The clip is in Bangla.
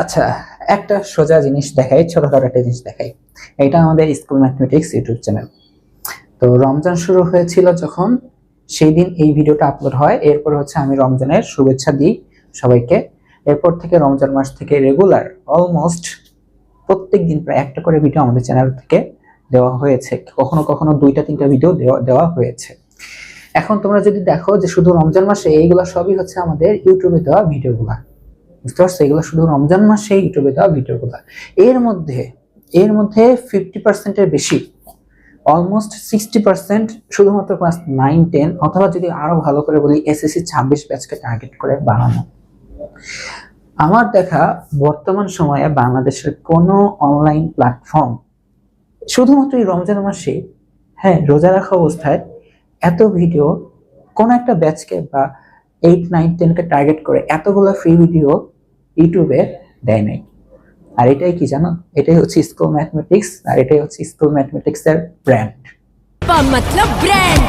আচ্ছা একটা সোজা জিনিস দেখাই, ছোটখাটো একটা জিনিস দেখাই। এটা আমাদের স্কুল ম্যাথমেটিক্স ইউটিউব চ্যানেল। তো রমজান শুরু হয়েছিল যখন, সেই দিন এই ভিডিওটা আপলোড হয়। এরপর হচ্ছে আমি রমজানের শুভেচ্ছা দিই সবাইকে। এরপর থেকে রমজান মাস থেকে রেগুলার, অলমোস্ট প্রত্যেক দিন প্রায় একটা করে ভিডিও আমাদের চ্যানেল থেকে দেওয়া হয়েছে। কখনো কখনো দুইটা, তিনটা ভিডিও দেওয়া দেওয়া হয়েছে। এখন তোমরা যদি দেখো যে শুধু রমজান মাসে এইগুলা সবই হচ্ছে আমাদের ইউটিউবে দেওয়া ভিডিওগুলা। বুঝতে পারছ এগুলো শুধু রমজান মাসে ইউটিউবে দেওয়া ভিডিওগুলো এর মধ্যে এর মধ্যে ফিফটি পার্সেন্টের বেশি অলমোস্ট সিক্সটি পার্সেন্ট শুধুমাত্র ক্লাস নাইন টেন অথবা যদি আরও ভালো করে বলি এসএসসি ছাব্বিশ ব্যাচকে টার্গেট করে বানানো আমার দেখা বর্তমান সময়ে বাংলাদেশের কোনো অনলাইন প্ল্যাটফর্ম শুধুমাত্র এই রমজান মাসে হ্যাঁ রোজা রাখা অবস্থায় এত ভিডিও কোন একটা ব্যাচকে বা এইট নাইন টেনকে টার্গেট করে এতগুলো ফ্রি ভিডিও ইউটিউবে দেয় নাই। আর এটাই কি জানো? এটাই হচ্ছে স্কুল ম্যাথমেটিক্স আর এটাই হচ্ছে স্কুল ম্যাথমেটিক্সের ব্র্যান্ড ব্র্যান্ড